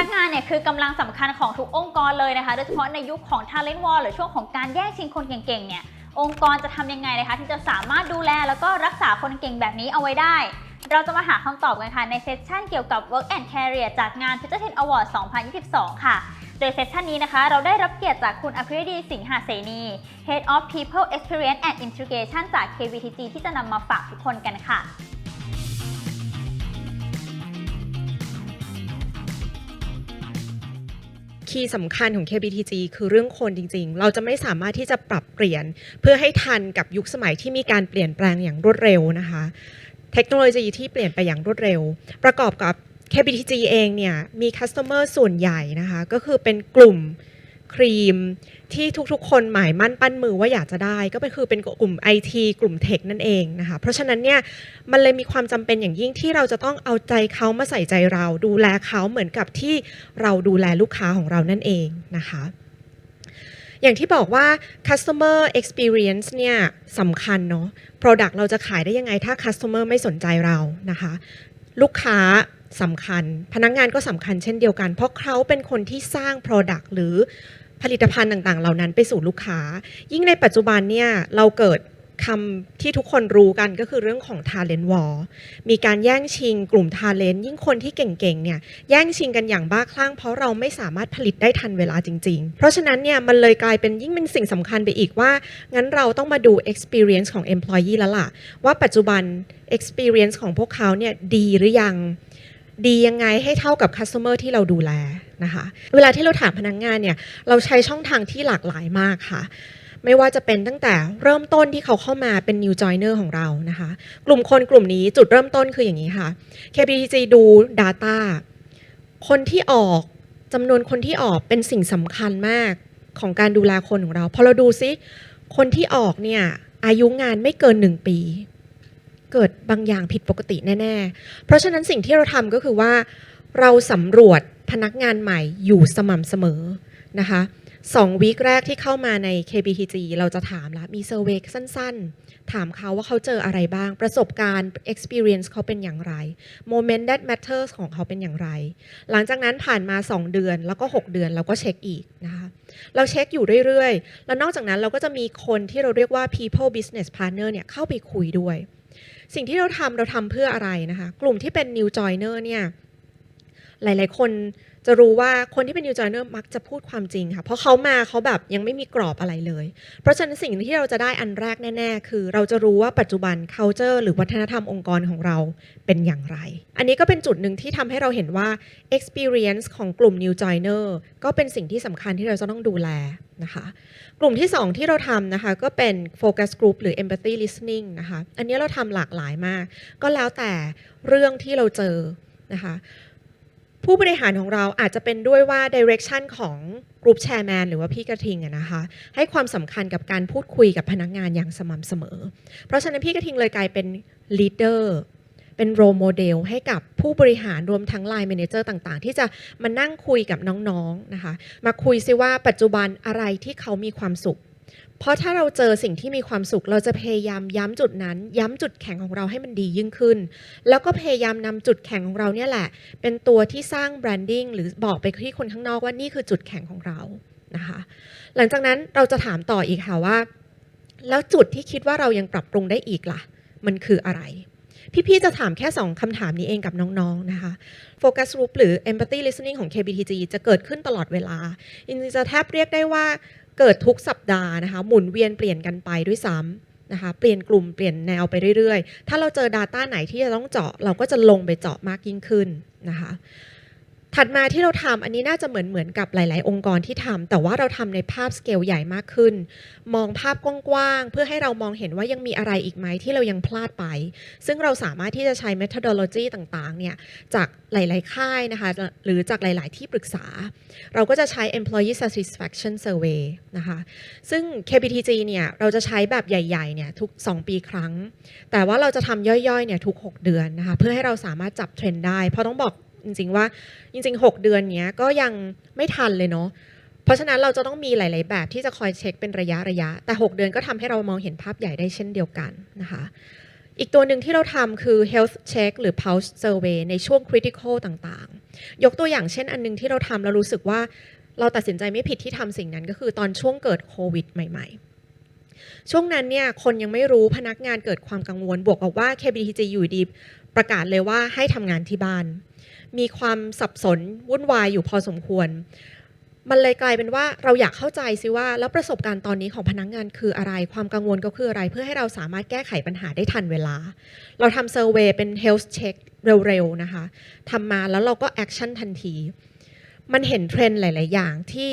นักงานเนี่ยคือกำลังสำคัญของทุกองค์กรเลยนะคะ โดยเฉพาะในยุคของ Talent War หรือช่วงของการแย่งชิงคนเก่งๆเนี่ยองค์กรจะทำยังไงนะคะ ที่จะสามารถดูแลแล้วก็รักษาคนเก่งแบบนี้เอาไว้ได้ เราจะมาหาคำตอบกันค่ะ ในเซสชันเกี่ยวกับ Work and Career จากงาน Future Tech Award 2022 ค่ะ โดยเซสชันนี้นะคะ เราได้รับเกียรติจากคุณอภิรดีสิงหาเสนี Head of People Experience and Integration จาก KBTG ที่จะนำมาฝากทุกคนกันค่ะ คีย์สำคัญของ KBTG คือเรื่องคนจริง ๆ เราจะไม่สามารถที่จะปรับเปลี่ยน เพื่อให้ทันกับยุคสมัยที่มีการเปลี่ยนแปลงอย่างรวดเร็วนะคะ เทคโนโลยีที่เปลี่ยนไปอย่างรวดเร็ว ประกอบกับ KBTG เองเนี่ยมีคัสเตอร์ส่วนใหญ่นะคะ ก็คือเป็นกลุ่ม ครีม ที่ทุกๆ คนหมายมั่นปั้นมือว่าอยากจะได้ ก็เป็นคือเป็นกลุ่ม IT กลุ่มเทคนั่นเองนะคะเพราะฉะนั้นเนี่ยมันเลยมีความจำเป็นอย่างยิ่งที่เราจะต้องเอาใจเขามาใส่ใจเรา ดูแลเขาเหมือนกับที่เราดูแลลูกค้าของเรานั่นเองนะคะอย่างที่บอกว่า customer experience เนี่ยสำคัญเนาะ product เราจะขายได้ยังไงถ้า customer ไม่สนใจเรานะคะ ลูกค้า สำคัญ พนักงานก็สำคัญเช่นเดียวกัน เพราะเขาเป็นคนที่สร้าง product หรือผลิตภัณฑ์ต่างๆ เหล่านั้นไปสู่ลูกค้า ยิ่งในปัจจุบันเนี่ยเราเกิดคำที่ทุกคนรู้กันก็คือเรื่องของ talent war มีการแย่งชิงกลุ่ม talent ยิ่งคนที่เก่งๆเนี่ยแย่งชิงกันอย่างบ้าคลั่งเพราะเราไม่สามารถผลิตได้ทันเวลาจริง ๆ เพราะฉะนั้นเนี่ยมันเลยกลายเป็นยิ่งเป็นสิ่งสำคัญไปอีกว่า งั้นเราต้องมาดู experience ของ employee แล้วล่ะ ว่าปัจจุบัน experience ของพวกเขาเนี่ยดีหรือยัง ดียังไงให้เท่ากับ customer ที่เราดูแลนะคะเวลาที่เราถามพนักงงานเนี่ยเราใช้ช่องทางที่หลากหลายมากค่ะ ไม่ว่าจะเป็นตั้งแต่เริ่มต้นที่เขาเข้ามาเป็น new joiner ของเรานะคะ กลุ่มคนกลุ่มนี้จุดเริ่มต้นคืออย่างนี้ค่ะ KBG ดู Data คนที่ออกจำนวนคนที่ออกเป็นสิ่งสำคัญมากของการดูแลคนของเราพอเราดูซิคนที่ออกเนี่ยอายุงานไม่เกินหนึ่งปี เกิดบางอย่างผิดปกติแน่ ๆ เพราะฉะนั้นสิ่งที่เราทำก็คือว่าเราสำรวจพนักงานใหม่อยู่สม่ำเสมอนะคะสองวีคแรกที่เข้ามาใน KBTG เราจะถามละมีเซอร์เวยสั้นๆ ถามเขาว่าเขาเจออะไรบ้าง ประสบการณ์ experience เขาเป็นอย่างไร moment that matters ของเขาเป็นอย่างไร หลังจากนั้นผ่านมา 2 เดือนแล้วก็ 6 เดือนเราก็เช็คอีกนะคะเราเช็คอยู่เรื่อยๆ แล้วนอกจากนั้นเราก็จะมีคนที่เราเรียกว่า people business partner เนี่ยเข้าไปคุยด้วย สิ่งที่เราทำเราทำเพื่ออะไรนะคะ กลุ่มที่เป็น new joiner เนี่ย หลาย ๆ คนจะรู้ว่าคนที่เป็น new joiner มักจะพูดความจริงค่ะ เพราะเขามาเขาแบบยังไม่มีกรอบอะไรเลย เพราะฉะนั้นสิ่งที่เราจะได้อันแรกแน่ ๆ คือ เราจะรู้ว่าปัจจุบัน culture หรือวัฒนธรรมองค์กรของเราเป็นอย่างไร อันนี้ก็เป็นจุดหนึ่งที่ทำให้เราเห็นว่า experience ของกลุ่ม new joiner ก็เป็นสิ่งที่สำคัญที่เราจะต้องดูแลนะคะกลุ่มที่ 2 ที่เราทำนะคะก็เป็น focus group หรือ empathy listening นะคะอันนี้เราทำหลากหลายมาก ก็แล้วแต่เรื่องที่เราเจอนะคะ ผู้บริหารของเราอาจจะเป็นด้วยว่า direction ของ group chairman หรือว่าพี่กระทิงอะนะคะ ให้ความสำคัญกับการพูดคุยกับพนักงานอย่างสม่ำเสมอ เพราะฉะนั้นพี่กระทิงเลยกลายเป็น leader เป็น role model ให้กับผู้บริหารรวมทั้ง line manager ต่างๆ ที่จะมานั่งคุยกับน้องๆนะคะ มาคุยซิว่าปัจจุบันอะไรที่เขามีความสุข เพราะถ้าเราเจอสิ่งที่มีความสุข เราจะพยายามย้ำจุดนั้น ย้ำจุดแข็งของเราให้มันดียิ่งขึ้น แล้วก็พยายามนำจุดแข็งของเราเนี่ยแหละ เป็นตัวที่สร้างแบรนดิ้งหรือบอกไปที่คนข้างนอกว่านี่คือจุดแข็งของเรานะคะ หลังจากนั้นเราจะถามต่ออีกค่ะว่า แล้วจุดที่คิดว่าเรายังปรับปรุงได้อีกล่ะ มันคืออะไรพี่ ๆ จะถามแค่ 2คำถามนี้เองกับน้อง ๆ นะคะ Focus Group หรือ Empathy Listening ของ KBTG จะเกิดขึ้นตลอดเวลาจริงๆจะแทบเรียกได้ว่า เกิดทุกสัปดาห์นะคะหมุนเวียนเปลี่ยนกันไปด้วยซ้ำนะคะเปลี่ยนกลุ่มเปลี่ยนแนวไปเรื่อยๆ ถ้าเราเจอ Data ไหนที่จะต้องเจาะ เราก็จะลงไปเจาะมากยิ่งขึ้นนะคะ ถัดมาที่เราทำอันนี้น่าจะเหมือนเหมือนกับหลาย ๆ องค์กรที่ทำแต่ว่าเราทำในภาพสเกลใหญ่มากขึ้น มองภาพกว้างๆ เพื่อให้เรามองเห็นว่ายังมีอะไรอีกไหมที่เรายังพลาดไป ซึ่งเราสามารถที่จะใช้ methodology ต่างๆ เนี่ยจากหลาย ๆ ค่ายนะคะหรือจากหลาย ๆ ที่ปรึกษา เราก็จะใช้ employee satisfaction survey นะคะซึ่ง KBTG เนี่ยเราจะใช้แบบใหญ่ ๆ เนี่ยทุก 2 ปีครั้ง แต่ว่าเราจะทำย่อย ๆ เนี่ยทุก 6 เดือนนะคะเพื่อให้เราสามารถจับเทรนด์ได้เพราะต้องบอก จริงๆว่าจริง ๆ 6 เดือนเนี้ยก็ยังไม่ทันเลยเนาะเพราะฉะนั้นเราจะต้องมีหลาย ๆ แบบที่จะคอยเช็คเป็นระยะระยะ แต่ 6 เดือนก็ทำให้เรามองเห็นภาพใหญ่ได้เช่นเดียวกันนะคะอีกตัวหนึ่งที่เราทำคือ health check หรือ pulse survey ในช่วง critical ต่างๆ ยกตัวอย่างเช่นอันหนึงที่เราทำแล้วรู้สึกว่าเราตัดสินใจไม่ผิดที่ทำสิ่งนั้นก็คือตอนช่วงเกิดโควิดใหม่ ๆ ช่วงนั้นเนี่ยคนยังไม่รู้พนักงานเกิดความกังวลบวกกับว่า KBTG อยู่ดี ประกาศเลยว่าให้ทำงานที่บ้าน มีความสับสนวุ่นวายอยู่พอสมควร มันเลยกลายเป็นว่าเราอยากเข้าใจซิว่า แล้วประสบการณ์ตอนนี้ของพนักงานคืออะไร ความกังวลก็คืออะไร เพื่อให้เราสามารถแก้ไขปัญหาได้ทันเวลา เราทำเซอร์เวยเป็น health check เร็วๆนะคะทำมาแล้วเราก็แอคชั่นทันที มันเห็นเทรนด์หลาย ๆ อย่างที่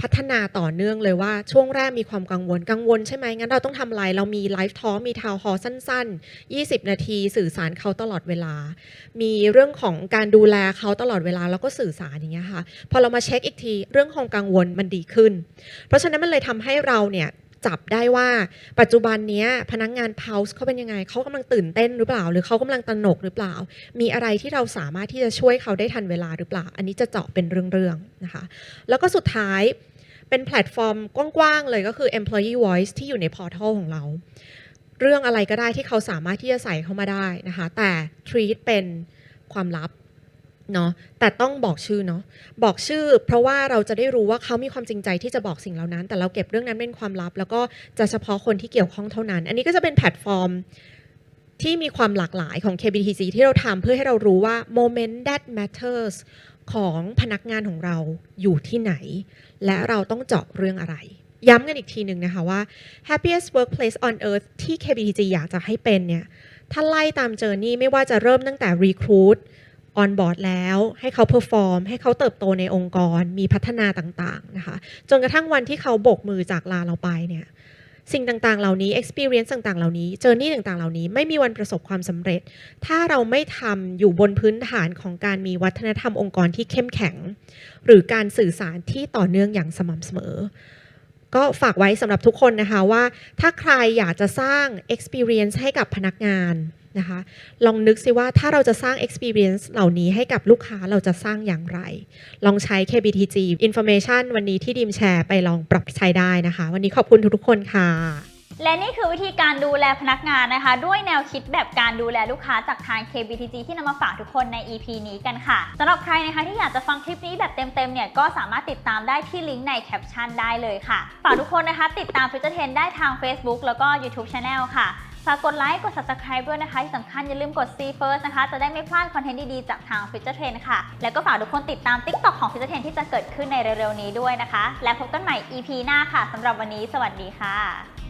พัฒนาต่อเนื่องเลยว่าช่วงแรกมีความกังวลกังวลใช่ไหมงั้นเราต้องทำอะไร เรามีไลฟ์ทอมีทาวฮอสั้น ๆ 20 นาทีสื่อสารเขาตลอดเวลา มีเรื่องของการดูแลเขาตลอดเวลาแล้วก็สื่อสารอย่างเงี้ยค่ะพอเรามาเช็คอีกทีเรื่องของกังวลมันดีขึ้น เพราะฉะนั้นมันเลยทำให้เราเนี่ย จับได้ว่า ปัจจุบันนี้พนักงานพาวส์เขาเป็นยังไงเขากำลังตื่นเต้นหรือเปล่า หรือเขากำลังตระหนกหรือเปล่า มีอะไรที่เราสามารถที่จะช่วยเขาได้ทันเวลาหรือเปล่า อันนี้จะเจาะเป็นเรื่องๆนะคะ แล้วก็สุดท้ายเป็นแพลตฟอร์มกว้างๆเลยก็คือ employee voice ที่อยู่ในพอร์ทัลของเรา เรื่องอะไรก็ได้ที่เขาสามารถที่จะใส่เข้ามาได้นะคะ แต่ treat เป็นความลับ เนาะแต่ต้องบอกชื่อเนาะบอกชื่อ เพราะว่าเราจะได้รู้ว่าเขามีความจริงใจที่จะบอกสิ่งเหล่านั้น แต่เราเก็บเรื่องนั้นเป็นความลับ แล้วก็จะเฉพาะคนที่เกี่ยวข้องเท่านั้น อันนี้ก็จะเป็นแพลตฟอร์มที่มีความหลากหลายของ KBTC ที่เราทำเพื่อให้เรารู้ว่า moment that matters ของพนักงานของเราอยู่ที่ไหน และเราต้องเจาะเรื่องอะไร ย้ำกันอีกทีหนึ่งนะคะว่า happiest workplace on earth ที่ KBTG อยากจะให้เป็นเนี่ยถ้าไล่ตามเจอร์นี่ไม่ว่าจะเริ่มตั้งแต่ recruit on board แล้วให้เขา perform ให้เขาเติบโตในองค์กรมีพัฒนาต่างๆนะคะจนกระทั่งวันที่เขาบกมือจากลาเราไปเนี่ยสิ่งต่างๆ เหล่านี้ experience ต่างๆ เหล่านี้ journey ต่างๆ เหล่านี้ ไม่มีวันประสบความสำเร็จ ถ้าเราไม่ทำอยู่บนพื้นฐานของการมีวัฒนธรรมองค์กรที่เข้มแข็ง หรือการสื่อสารที่ต่อเนื่องอย่างสม่ำเสมอ ก็ฝากไว้สำหรับทุกคนนะคะว่า ถ้าใครอยากจะสร้าง experience ให้กับพนักงาน นะคะ ลองนึกสิว่าถ้าเราจะสร้าง experience เหล่านี้ให้กับลูกค้าเราจะสร้างอย่างไร ลองใช้ KBTG information วันนี้ที่ดิมแชร์ไปลองปรับใช้ได้นะคะ วันนี้ขอบคุณทุกๆคนค่ะ และนี่คือวิธีการดูแลพนักงานนะคะ ด้วยแนวคิดแบบการดูแลลูกค้าจากทาง KBTG ที่นำมาฝากทุกคนใน EP นี้กันค่ะสำหรับใครนะคะที่อยากจะฟังคลิปนี้แบบเต็มๆเนี่ยก็สามารถติดตามได้ที่ลิงก์ในแคปชั่นได้เลยค่ะ ฝากทุกคนนะคะ ติดตาม Future t r e n ได้ทาง Facebook แล้วก็ YouTube Channel ค่ะ ฝากกดไลค์ กด Subscribe ด้วยนะคะ ที่สำคัญอย่าลืมกด See First นะคะ จะได้ไม่พลาดคอนเทนต์ดีๆ จากทาง Future Trend ค่ะ แล้วก็ฝากทุกคนติดตาม TikTok ของ Future Trend ที่จะเกิดขึ้นในเร็วๆนี้ด้วยนะคะ และพบกันใหม่ EP หน้าค่ะสำหรับวันนี้ สวัสดีค่ะ